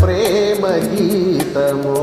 ప్రేమ గీతమో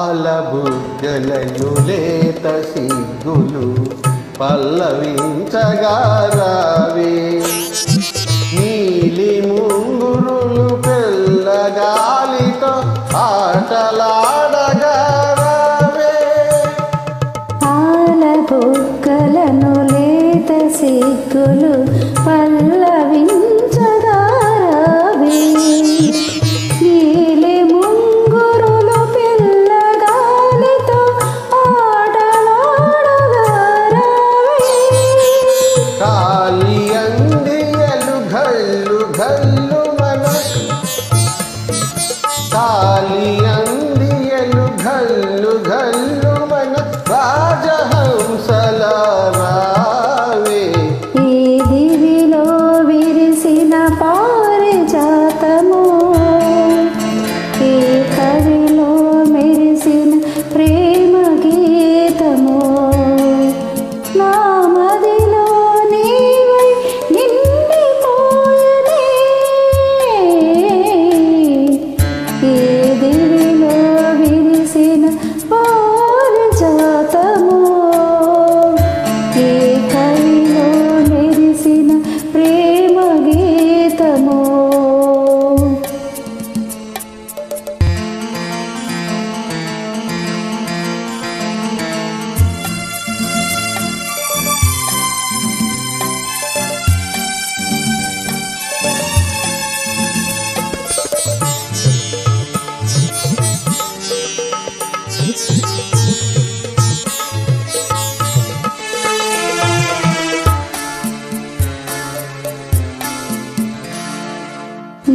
పాలబుగ్గలను లేత సిగ్గులు పల్లవించగా రావే. నీలి ముంగురులు పెళ్ళగాలితో ఆటలాడగా రావే. పాల బుగ్గలను లేత సిగ్గులు పల్లవించ కాలి అందియలు గల్లు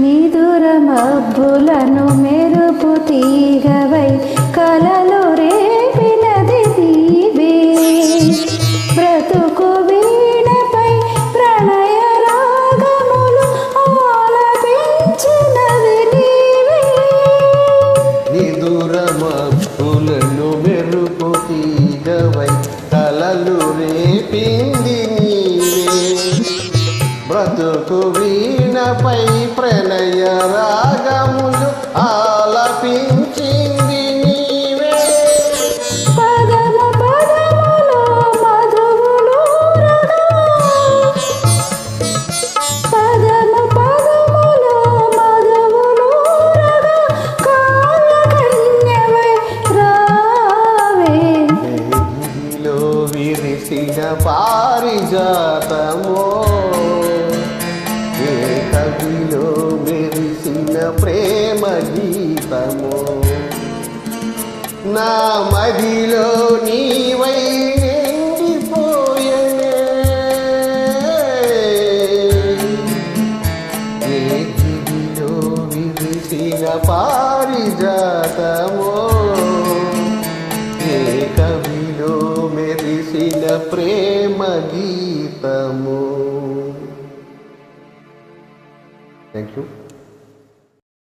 నిదుర మబ్బులను మెరుపు ప్రణయ రాగములు ఆలపించింది నీవే. పదమ పదములో మధువులూరగా పదమ పదములో మధువులూరగా కాలకన్యవై రావే. వేదిలో విరిసిన పారిజాతమో గీతమో నా మదిలో నీవై నిండిపోయనే ఏ దివిలో మెరిసిన ప్రేమ గీతము? Thank you